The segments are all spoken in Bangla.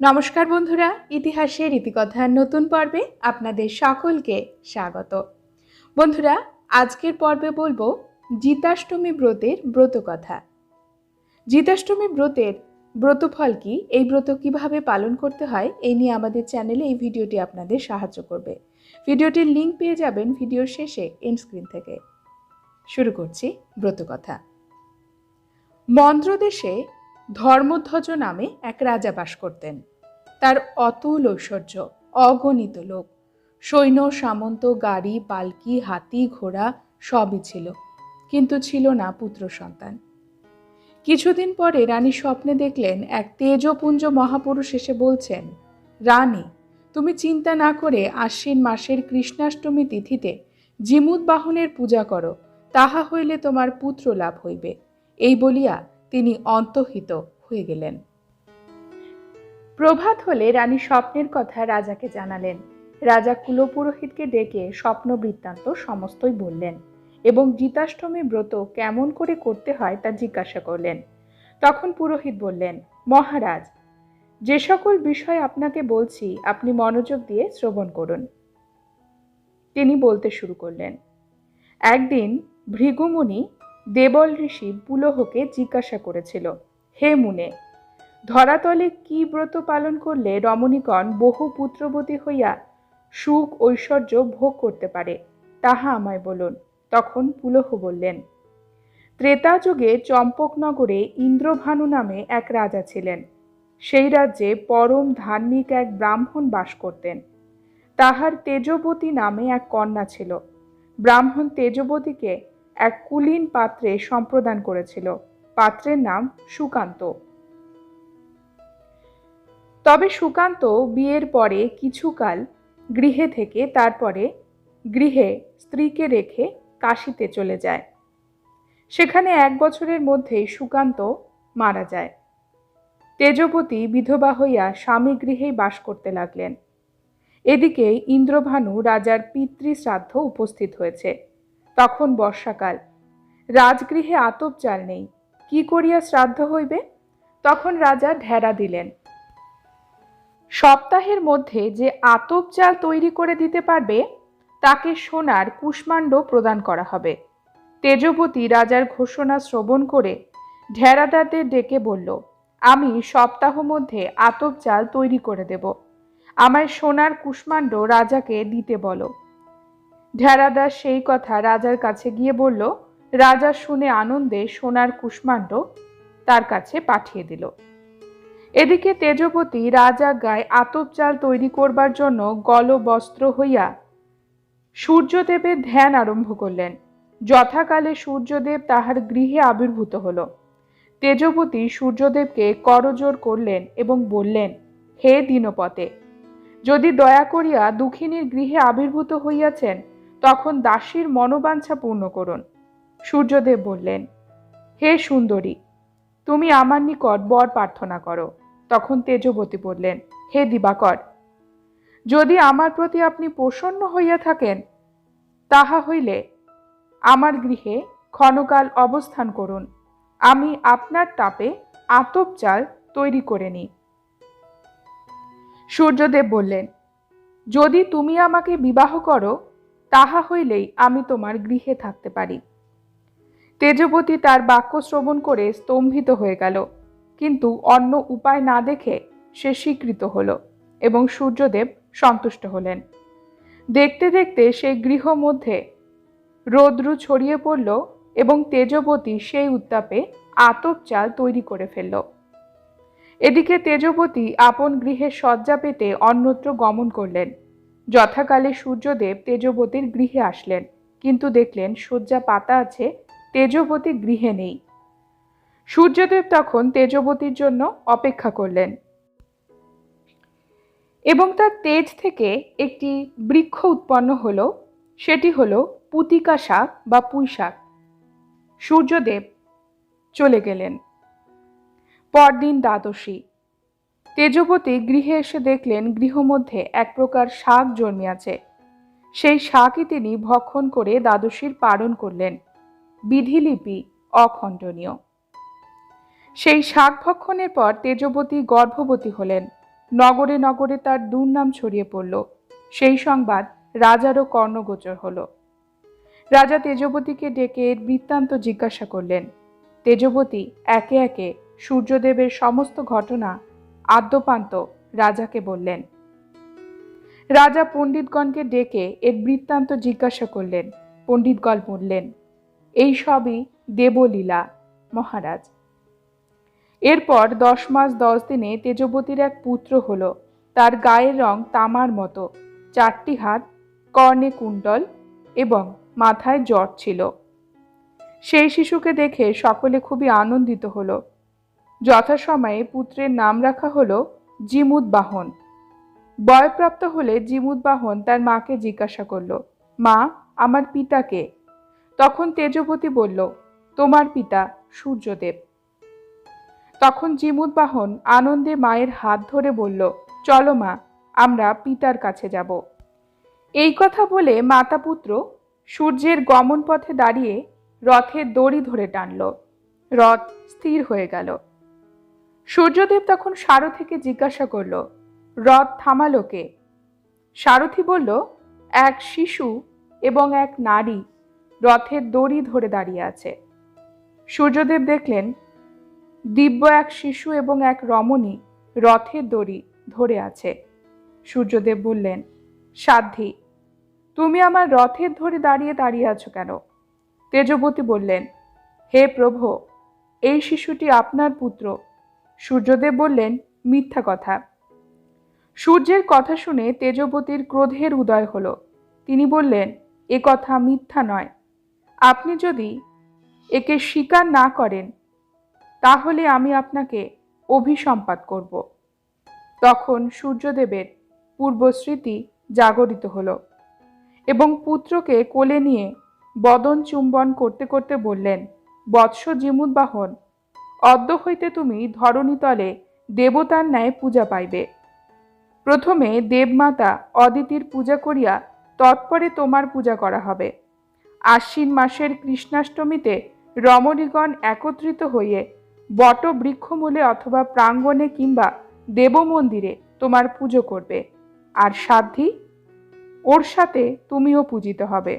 নমস্কার বন্ধুরা, ইতিহাসের ইতিকথার নতুন পর্বে আপনাদের সকলকে স্বাগত। বন্ধুরা, আজকের পর্বে বলব জিতাষ্টমী ব্রতের ব্রত কথা জিতাষ্টমী ব্রতের ব্রতফল কি? এই ব্রত কীভাবে পালন করতে হয়? এই নিয়ে আমাদের চ্যানেলে এই ভিডিওটি আপনাদের সাহায্য করবে। ভিডিওটির লিংক পেয়ে যাবেন ভিডিওর শেষে স্ক্রিন থেকে। শুরু করছি ব্রত কথা মন্দ্রদেশে ধর্মধ্বজ নামে এক রাজা বাস করতেন। তার অতুল ঐশ্বর্য, অগণিত লোক। সৈন্য, সামন্ত, গাড়ি, পালকি, হাতি, ঘোড়া সবই ছিল, কিন্তু ছিল না পুত্র সন্তান। কিছুদিন পরে রানী স্বপ্নে দেখলেন এক তেজপুঞ্জ মহাপুরুষ এসে বলছেন, রানী, তুমি চিন্তা না করে আশ্বিন মাসের কৃষ্ণাষ্টমী তিথিতে জিমুদ বাহনের পূজা করো, তাহা হইলে তোমার পুত্র লাভ হইবে। এই বলিয়া তিনি অন্তহিত হয়ে গেলেন। প্রভাত হলে রানী স্বপ্নের কথা রাজাকে জানালেন। রাজা কুলপুরোহিতকে ডেকে স্বপ্ন বৃত্তান্ত সমস্তই বললেন এবং গীতাষ্টমী ব্রত কেমন করে করতে হয় তা জিজ্ঞাসা করলেন। তখন পুরোহিত বললেন, মহারাজ, যে সকল বিষয় আপনাকে বলছি, আপনি মনোযোগ দিয়ে শ্রবণ করুন। তিনি বলতে শুরু করলেন, একদিন ভৃগুমুনি দেবল ঋষি পুলহকে জিজ্ঞাসা করেছিল, হে মুনে, ধরাতলে কি ব্রত পালন করলে রমণীগণ বহু পুত্রবতী হইয়া সুখ ঐশ্বর্য ভোগ করতে পারে? তাহা আমায় বলুন। তখন পুলহ বললেন, ত্রেতা যুগে চম্পকনগরে ইন্দ্রভানু নামে এক রাজা ছিলেন। সেই রাজ্যে পরম ধার্মিক এক ব্রাহ্মণ বাস করতেন। তাহার তেজবতী নামে এক কন্যা ছিল। ব্রাহ্মণ তেজবতীকে এক কুলীন পাত্রে সম্প্রদান করেছিল। পাত্রের নাম সুকান্ত। তবে সুকান্ত বিয়ের পরে কিছুকাল গৃহে থেকে তারপরে গৃহে স্ত্রীকে রেখে কাশিতে চলে যায়। সেখানে এক বছরের মধ্যেই সুকান্ত মারা যায়। তেজপতি বিধবা হইয়া স্বামী গৃহেই বাস করতে লাগলেন। এদিকে ইন্দ্রভানু রাজার পিতৃশ্রাদ্ধ উপস্থিত হয়েছে। তখন বর্ষাকাল। রাজগৃহে আতপ চাল নেই। কি করিয়া শ্রাদ্ধ হইবে? তখন রাজা ঢেরা দিলেন। সপ্তাহের মধ্যে যে আতপ চাল তৈরি করে দিতে পারবে, তাকে সোনার কুষ্মাণ্ড প্রদান করা হবে। তেজবতী রাজার ঘোষণা শ্রবণ করে ঢেরাদারদের ডেকে বলল, আমি সপ্তাহ মধ্যে আতপ চাল তৈরি করে দেব। আমায় সোনার কুষ্মাণ্ড রাজাকে দিতে বলো। ঢেরাদার সেই কথা রাজার কাছে গিয়ে বলল, রাজা শুনে আনন্দে সোনার কুষ্মাণ্ড তার কাছে পাঠিয়ে দিল। এদিকে তেজপতি রাজা গায়ে আতপ চাল তৈরি করবার জন্য গল বস্ত্র হইয়া সূর্যদেবের ধ্যান আরম্ভ করলেন। যথাকালে সূর্যদেব তাহার গৃহে আবির্ভূত হল। তেজপতি সূর্যদেবকে করজোর করলেন এবং বললেন, হে দীনপতে, যদি দয়া করিয়া দুঃখিনীর গৃহে আবির্ভূত হইয়াছেন তখন দাসীর মনোবাঞ্ছা পূর্ণ করুন। সূর্যদেব বললেন, হে সুন্দরী, তুমি আমার নিকট বর প্রার্থনা করো। তখন তেজবতী বললেন, হে দিবাকর, যদি আমার প্রতি আপনি প্রসন্ন হইয়া থাকেন, তাহা হইলে আমার গৃহে ক্ষণকাল অবস্থান করুন। আমি আপনার তাপে আতপ চাল তৈরি করে নিই। সূর্যদেব বললেন, যদি তুমি আমাকে বিবাহ করো তাহা হইলেই আমি তোমার গৃহে থাকতে পারি। তেজবতী তার বাক্য শ্রবণ করে স্তম্ভিত হয়ে গেল, কিন্তু অন্য উপায় না দেখে সে স্বীকৃত হল এবং সূর্যদেব সন্তুষ্ট হলেন। দেখতে দেখতে সেই গৃহ মধ্যে রৌদ্রু ছড়িয়ে পড়ল এবং তেজবতী সেই উত্তাপে আতপ চাল তৈরি করে ফেলল। এদিকে তেজবতী আপন গৃহে শয্যা পেতে অন্যত্র গমন করলেন। যথাকালে সূর্যদেব তেজবতীর গৃহে আসলেন। কিন্তু দেখলেন শয্যা পাতা আছে, তেজবতী গৃহে নেই। সূর্যদেব তখন তেজবতীর জন্য অপেক্ষা করলেন। এবং তার তেজ থেকে একটি বৃক্ষ উৎপন্ন হলো, সেটি হলো পুতিকা শাক বা পুঁই শাক। সূর্যদেব চলে গেলেন। পরদিন দ্বাদশী। তেজবতী গৃহে এসে দেখলেন গৃহমধ্যে এক প্রকার শাক জন্মিয়াছে। সেই শাকই তিনি ভক্ষণ করে দ্বাদশীর পালন করলেন। বিধিলিপি অখণ্ডনীয়। সেই শাক ভক্ষণের পর তেজবতী গর্ভবতী হলেন। নগরে নগরে তার দুর্নাম ছড়িয়ে পড়ল। সেই সংবাদ রাজারও কর্ণগোচর হলো। রাজা তেজবতীকে ডেকে বৃত্তান্ত জিজ্ঞাসা করলেন। তেজবতী একে একে সূর্যদেবের সমস্ত ঘটনা আদ্যপান্ত রাজাকে বললেন। রাজা পণ্ডিতগণকে ডেকে এর বৃত্তান্ত জিজ্ঞাসা করলেন। পণ্ডিতগণ বললেন, এই সবই দেবলীলা, মহারাজ। এরপর দশ মাস দশ দিনে তেজবতীর এক পুত্র হল। তার গায়ের রং তামার মতো। চারটি হাত কর্ণে কুণ্ডল এবং মাথায় জ্বর ছিল। সেই শিশুকে দেখে সকলে খুবই আনন্দিত হলো। যথাসময়ে পুত্রের নাম রাখা হলো জিমুদ বাহন বয়প্রাপ্ত হলে জিমুদ বাহন তার মাকে জিজ্ঞাসা করল, মা, আমার পিতাকে তখন তেজবতী বলল, তোমার পিতা সূর্যদেব। তখন জিমুদ বাহন আনন্দে মায়ের হাত ধরে বলল, চলো মা, আমরা পিতার কাছে যাব। এই কথা বলে মাতা পুত্র সূর্যের গমন পথে দাঁড়িয়ে রথের দড়ি ধরে টানল। রথ স্থির হয়ে গেল। সূর্যদেব তখন সারথিকে জিজ্ঞাসা করল, রথ থামালো কে? সারথি বলল, এক শিশু এবং এক নারী রথের দড়ি ধরে দাঁড়িয়ে আছে। সূর্যদেব দেখলেন, দিব্য এক শিশু এবং এক রমণী রথের দড়ি ধরে আছে। সূর্যদেব বললেন, সাধ্বী, তুমি আমার রথের ধরে দাঁড়িয়ে দাঁড়িয়ে আছো কেন? তেজবতী বললেন, হে প্রভু, এই শিশুটি আপনার পুত্র সূর্যদেব বললেন, মিথ্যা কথা। সূর্যের কথা শুনে তেজবতীর ক্রোধের উদয় হল। তিনি বললেন, এ কথা মিথ্যা নয়। আপনি যদি একে স্বীকার না করেন, তাহলে আমি আপনাকে অভিসম্পাত করব। তখন সূর্যদেবের পূর্বস্মৃতি জাগরিত হলো এবং পুত্রকে কোলে নিয়ে বদন চুম্বন করতে করতে বললেন, বৎস জিমুদ্বাহন অদ্য হইতে তুমি ধরণীতলে দেবতার ন্যায় পূজা পাইবে। প্রথমে দেবমাতা অদিতির পূজা করিয়া তৎপরে তোমার পূজা করা হবে। আশ্বিন মাসের কৃষ্ণাষ্টমীতে রমণীগণ একত্রিত হইয়ে বট বৃক্ষমূলে অথবা প্রাঙ্গণে কিংবা দেবমন্দিরে তোমার পুজো করবে। আর সাধ্বী, ওর সাথে তুমিও পূজিত হবে।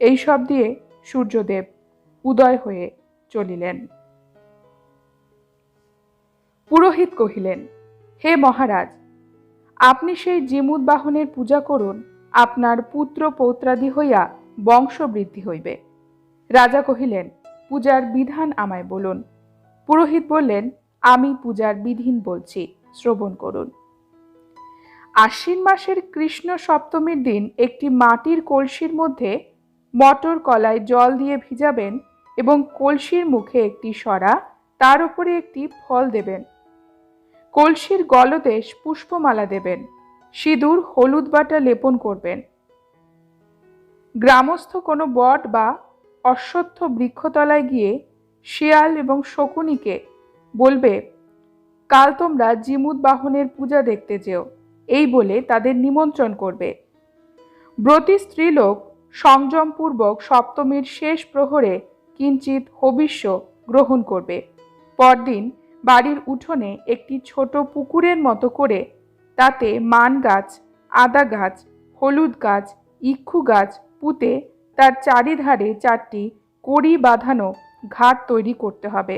এই সব দিয়ে সূর্যদেব উদয় হয়ে চলিলেন। পুরোহিত কহিলেন, হে মহারাজ, আপনি সেই জিমুদ বাহনের পূজা করুন, আপনার পুত্র পৌত্রাদি হইয়া বংশবৃদ্ধি হইবে। রাজা কহিলেন, পূজার বিধান আমায় বলুন। পুরোহিত বললেন, আমি পূজার বিধিন বলছি, শ্রবণ করুন। আশ্বিন মাসের কৃষ্ণ সপ্তমীর দিন একটি মাটির কলসির মধ্যে মটর কলায় জল দিয়ে ভিজাবেন এবং কলসির মুখে একটি সরা, তার উপরে একটি ফল দেবেন। কলসির গলদেশ পুষ্পমালা দেবেন। সিঁদুর, হলুদ বাটা লেপন করবেন। গ্রামস্থ কোনো বট বা অশ্বত্থ বৃক্ষতলায় গিয়ে শিয়াল এবং শকুনিকে বলবে, কাল তোমরা জিমুদ বাহনের পূজা দেখতে যেও এই বলে তাদের নিমন্ত্রণ করবে। ব্রতী স্ত্রীলোক সংযমপূর্বক সপ্তমীর শেষ প্রহরে কিঞ্চিত হবিষ্য গ্রহণ করবে। পরদিন বাড়ির উঠোনে একটি ছোট পুকুরের মতো করে, তাতে মান গাছ, আদা গাছ, হলুদ গাছ, ইক্ষু গাছ পুঁতে তার চারিধারে চারটি কড়ি বাঁধানো ঘাট তৈরি করতে হবে।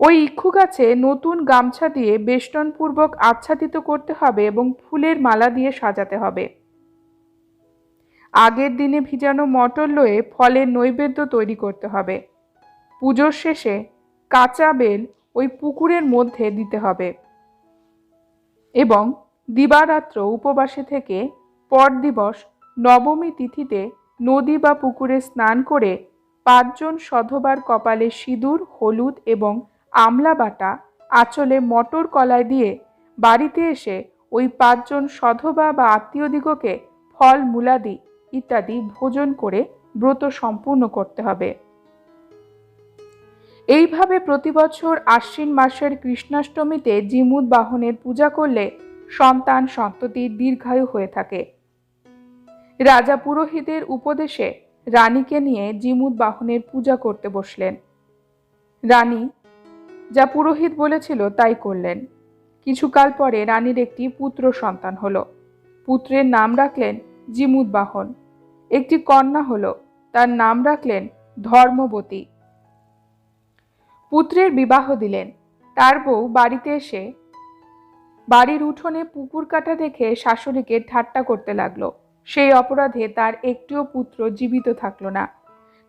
ওই ইক্ষু গাছে নতুন গামছা দিয়ে বেষ্টনপূর্বক আচ্ছাদিত করতে হবে এবং ফুলের মালা দিয়ে সাজাতে হবে। আগের দিনে ভিজানো মটর লয়ে ফলের নৈবেদ্য তৈরি করতে হবে। পুজোর শেষে কাঁচা বেল ওই পুকুরের মধ্যে দিতে হবে। এবং দিবারাত্র উপবাসে থেকে পর দিবস নবমী তিথিতে নদী বা পুকুরে স্নান করে পাঁচজন সধবার কপালে সিঁদুর, হলুদ এবং আমলা বাটা আঁচলে মটর কলায় দিয়ে বাড়িতে এসে ওই পাঁচজন সধবা বা আত্মীয়দিগকে ফল, মূলাদি ইত্যাদি ভোজন করে ব্রত সম্পূর্ণ করতে হবে। এইভাবে প্রতি বছর আশ্বিন মাসের কৃষ্ণাষ্টমীতে জিমুদ বাহনের পূজা করলে সন্তান সন্ততি দীর্ঘায়ু হয়ে থাকে। রাজা পুরোহিতের উপদেশে রানীকে নিয়ে জিমুদ বাহনের পূজা করতে বসলেন। রানী, যা পুরোহিত বলেছিল তাই করলেন। কিছুকাল পরে রানীর একটি পুত্র সন্তান হলো। পুত্রের নাম রাখলেন জিমুদ বাহন। একটি কন্যা হলো, তার নাম রাখলেন ধর্মবতী। পুত্রের বিবাহ দিলেন। তার বউ বাড়িতে এসে বাড়ির উঠোনে পুকুর কাটা দেখে শাশুড়িকে ঠাট্টা করতে লাগল। সেই অপরাধে তার একটিও পুত্র জীবিত থাকল না।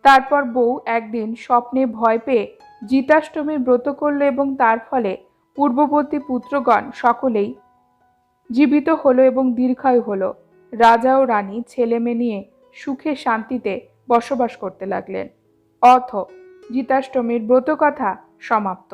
তারপর বউ একদিন স্বপ্নে ভয় পেয়ে জিতাষ্টমীর ব্রত করল এবং তার ফলে পূর্ববর্তী পুত্রগণ সকলেই জীবিত হলো এবং দীর্ঘায়ু হলো। রাজা ও রানী ছেলে মেয়ে নিয়ে সুখে শান্তিতে বসবাস করতে লাগলেন। অথ জিতাষ্টমীর ব্রতকথা সমাপ্ত।